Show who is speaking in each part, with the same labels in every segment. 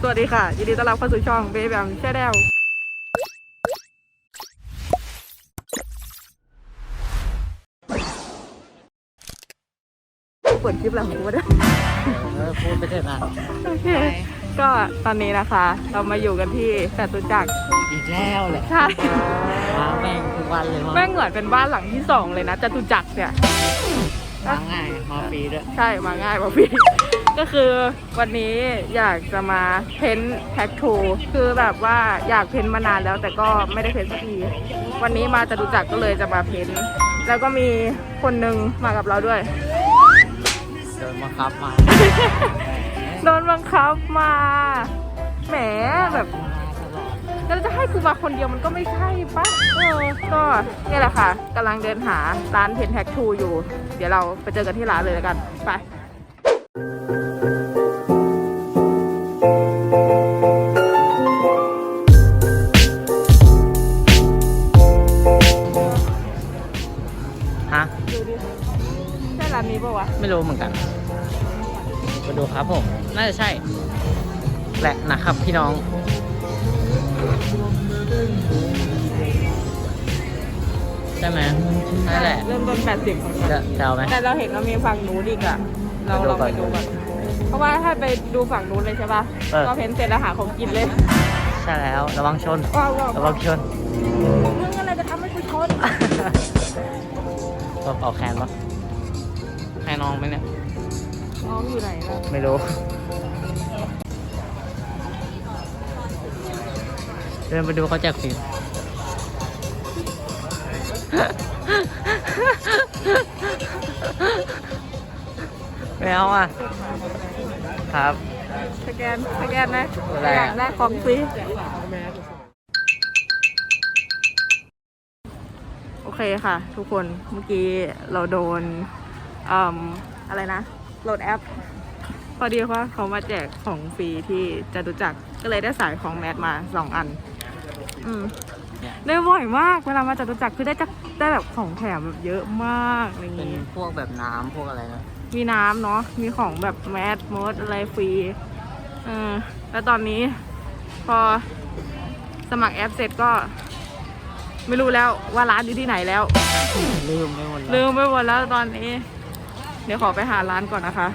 Speaker 1: สวัสดีค่ะ ยินดีต้อนรับเข้าสู่ช่องเบบี้แบมแช่แดวเปิดคลิปแล้วของกูวะเนี่ย
Speaker 2: เออพูดไปเถอะนะ
Speaker 1: โอเค ก็ตอนนี้นะคะ เรามาอยู่กันที่จตุจักร
Speaker 2: อีกแล้วแหละ
Speaker 1: ใช่
Speaker 2: มาแม่งทุกวันเลยมั้ง
Speaker 1: แม่งเหมือนเป็นบ้านหลังที่สองเลยนะจตุจักรเนี่ย
Speaker 2: มาง่ายมาฟรีด้วย
Speaker 1: ใช่มาง่ายกว่าพี่ ก็คือวันนี้อยากจะมาเพ้นแท็กทูคือแบบว่าอยากเพ้นมานานแล้วแต่ก็ไม่ได้เพ้นสักทีวันนี้มาจตุจักรก็เลยจะมาเพ้นแล้วก็มีคนนึงมากับเราด้วย
Speaker 2: เดินมาครับมา
Speaker 1: โดนบังคับมาแหมแบบ
Speaker 2: มาตลอด
Speaker 1: แล้วจะให้กูมาคนเดียวมันก็ไม่ใช่ปะเออ ก็นี่แหละค่ะกำลังเดินหาร้านเพนแท็กทูอยู่ เดี๋ยวเราไปเจอกันที่ร้านเลยแล้วกัน ไป
Speaker 2: ไม่รู้เหมือนกันมาดูครับผม น่าจะใช่ แหละนะครับพี่น้อง ใช่ไหมใช่แหละ
Speaker 1: เริ่มต้น80ของ
Speaker 2: จะจะเอาไหม
Speaker 1: แต่เราเห็นว่ามีฝั่งนู้นอีกอะเรา
Speaker 2: ไปดู
Speaker 1: ลอง
Speaker 2: ก่
Speaker 1: ไป
Speaker 2: อน
Speaker 1: ดูก่อน เพราะว่าถ้าไปดูฝั่งนู้นเลยใช่ปะ
Speaker 2: เออ
Speaker 1: ก็เพ้นเสร็จแล้วหาของกินเลย
Speaker 2: ใช่แล้ว ระวังชน
Speaker 1: ว้าวว้าว
Speaker 2: ระวังชน
Speaker 1: มึงอะไรจะทำให้กูชน
Speaker 2: ตัวเป่าแคนปะให้ น้องไหมเนี่ย
Speaker 1: น้องอยู่ไหนล่ะ
Speaker 2: ไม่รู้ เดินไปดูเขาแจกฟิล์มไม่เอาอะ ครับ
Speaker 1: สแกน สแกนนะ
Speaker 2: อะไรอะ
Speaker 1: อยากได้ของฟรีโอเคค่ะ ทุกคน เมื่อกี้เราโดน อืมอะไรนะโหลดแอป พอดีว่าเขามาแจกของฟรีที่จตุจักรก็เลยได้สายของแมทมาสองอัน อืม
Speaker 2: เนี่ย
Speaker 1: ได้บ่อยมากเวลามาจตุจักรคือได้จะได้แบบของแถมแบบเยอะมากอะไรอย่าง
Speaker 2: เป็น
Speaker 1: เงี้ย
Speaker 2: พวกแบบน้ำพวกอะไรนะ
Speaker 1: มีน้ำเนาะมีของแบบแมสมดอะไรฟรีเออแล้วตอนนี้ พอสมัครแอปเสร็จก็ ไม่รู้แล้วว่าร้านอยู่ที่ไหนแล้ว
Speaker 2: ลืมไปหมดแล้ว
Speaker 1: ลืมไปหมดแล้วตอนนี้ เดี๋ยวขอไปหาร้านก่อนนะคะ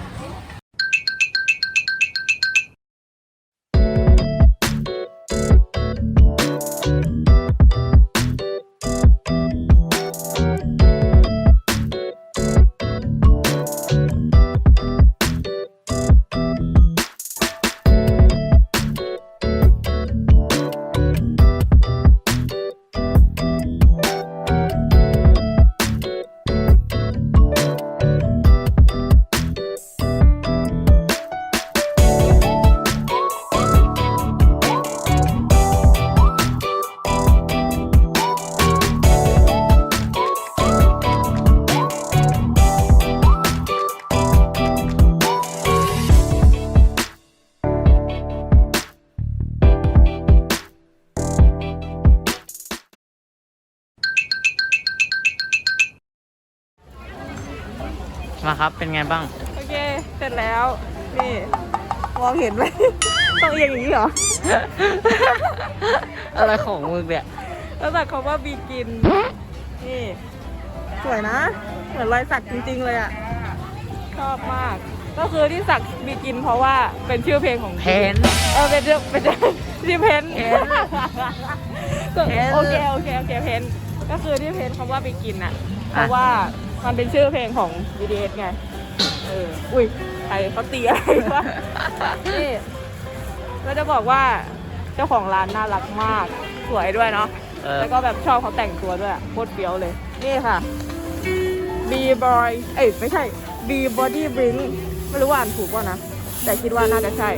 Speaker 2: มาครับ เป็นไงบ้าง
Speaker 1: โอเค เสร็จแล้ว นี่ มองเห็นไหม ต้องเอียงอย่างนี้เหรอ
Speaker 2: อะไรของมึงเนี่ย
Speaker 1: แล้วสักคำว่าบีกิน นี่ สวยนะ เหมือนรอยสักจริงๆเลยอะชอบมาก ก็คือที่สักบีกินเพราะว่าเป็นชื่อเพลงของ
Speaker 2: เพน
Speaker 1: เออเป็นชื่อเป็นชื่อที่เพน
Speaker 2: เพน
Speaker 1: ก็
Speaker 2: เพน
Speaker 1: โอเคโอเคโอเคเพนก็คือที่เพนคำว่าบีกินอะเพราะว่า มันเป็นชื่อเพลงของ BTS ไง เออ อุ้ยใครเขาตีอะไรวะนี่ก็จะบอกว่าเจ้าของร้านน่ารักมาก สวยด้วยเนาะ
Speaker 2: เออ
Speaker 1: แล้วก็แบบชอบเขาแต่งตัวด้วยอะโคตรเฟี้ยวเลย นี่ค่ะ B boy เอ้ยไม่ใช่ B body bring ไม่รู้ว่าอ่านถูกป่ะนะ แต่คิดว่าน่าจะใช่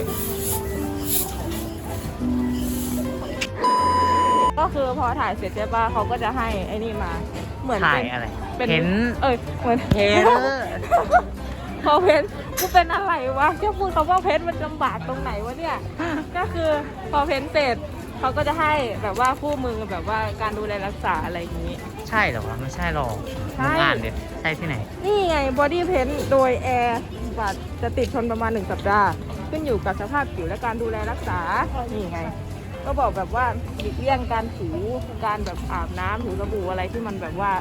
Speaker 1: ก็คือพอถ่ายเสร็จใช่ป่ะเขาก็จะให้ไอ้นี่มา เหมือน
Speaker 2: ถ่าย
Speaker 1: เป็น
Speaker 2: อะไร
Speaker 1: เป็น
Speaker 2: เห็น
Speaker 1: เอ้ยเหมือน
Speaker 2: เห็น
Speaker 1: พอเพนกูเป็นอะไรวะแค่พูดคำว่าเพนมันลำบากตรงไหนวะเนี่ย ก็คือพอเพนเสร็จเขาก็จะให้แบบว่าคู่มือแบบว่าการดูแลรักษาอะไรอย่างนี้
Speaker 2: ใช่เหรอวะไม่ใช่หรอก
Speaker 1: ใช่
Speaker 2: มึงอ่านเด็ใช่ที่ไหน
Speaker 1: นี่ไงบอดี้เพนโดยแอร์บัตรจะติดทนประมาณหนึ่งสัปดาห์ ขึ้นอยู่กับสภาพผิวและการดูแลรักษา นี่ไง ก็บอกแบบว่าหลีกเลี่ยงการถูการแบบอาบน้ำถูสบู่อะไรที่มันแบบว่า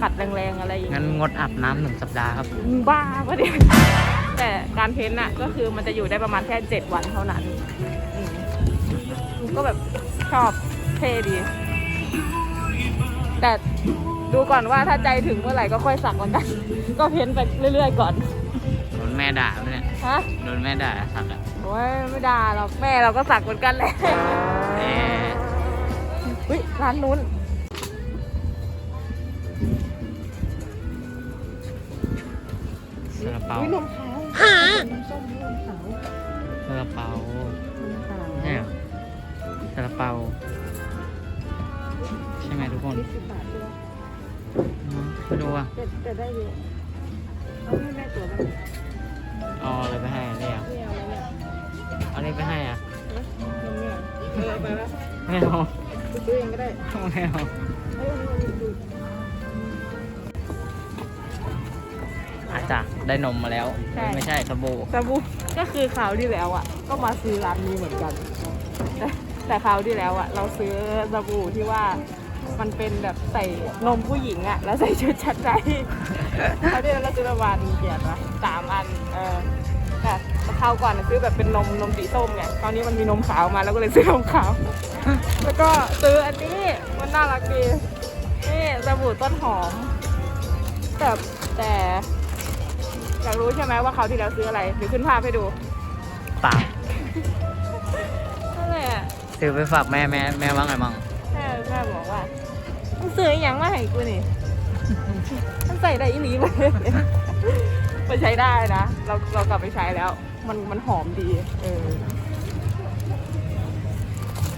Speaker 1: ขัดแรงๆอะไรอย่าง
Speaker 2: งั้น
Speaker 1: นี้
Speaker 2: งดอาบน้ำหนึ่งสัปดาห์ครับ
Speaker 1: มึงบ้าปะเนี่ยแต่การเพ้นท์อะก็คือมันจะอยู่ได้ประมาณแค่เจ็ดวันเท่านั้นอืมก็แบบชอบเท่ดี แต่ดูก่อนว่าถ้าใจถึงเมื่อไหร่ก็ค่อยสักมันกัน ก็เพ้นท์ไปเรื่อยๆก่อน
Speaker 2: โดนแม่ด่าไหมเนี่ย
Speaker 1: ฮะ
Speaker 2: โดนแม่ด่าสักอะ
Speaker 1: โอ้ยไม่ด่าหรอกแม่เราก็สักเหมือนกันแหละ
Speaker 2: แหม
Speaker 1: อุ้ยร้านนู้น
Speaker 2: ซาลาเปา
Speaker 1: อุ้ยนมขาวนมส้มนมขาว
Speaker 2: ซาลาเปาน
Speaker 1: มขาว
Speaker 2: ใช่เหรอซาลาเปา ใช่ไหมทุกคน
Speaker 1: ยี่สิบบาทด้วย
Speaker 2: อืมไปดูอะ
Speaker 1: แต่แต่ได้เยอะเอาให้แม่ตัวบ้าง เออไปแล้ว
Speaker 2: ไม่เอา
Speaker 1: ซื้อเองก็ได้
Speaker 2: ไม่เอา
Speaker 1: เอ้ยวันนี้วันนี้ดู
Speaker 2: อาจจะได้นมมาแล้วไม่ใช่สบู่
Speaker 1: สบู่ก็คือคราวที่แล้วอะ ก็มาซื้อร้านนี้เหมือนกัน แต่แต่คราวที่แล้วอะ เราซื้อสบู่ที่ว่ามันเป็นแบบใส่นมผู้หญิงอะ แล้วใส่ชุดชั้นในคราวที่แล้วเราซื้อประมาณเกียรติวะสามอัน เออแต่ คราวก่อนน่ะซื้อแบบเป็นนมนมสีส้มไงตอนนี้มันมีนมขาวมาแล้วก็เลยซื้อนมขาว แล้วก็ซื้ออันนี้มันน่ารักดีนี่สบู่ต้นหอมแต่แต่อยากรู้ใช่ไหมว่าเขาวที่แล้วซื้ออะไรหรือขึ้นภาพให้ดู
Speaker 2: เปล่า
Speaker 1: นั่นแหละ
Speaker 2: ซื้อไปฝากแม่แม่แม่ว่าไงมั่ง
Speaker 1: แม่แม่บอกว่ามึงซื้ออหย่างมาให้กูนี่ มันใส่ได้อีหลีไป มันใช้ได้นะ เราเรากลับไปใช้แล้ว มันมันหอมดี เออ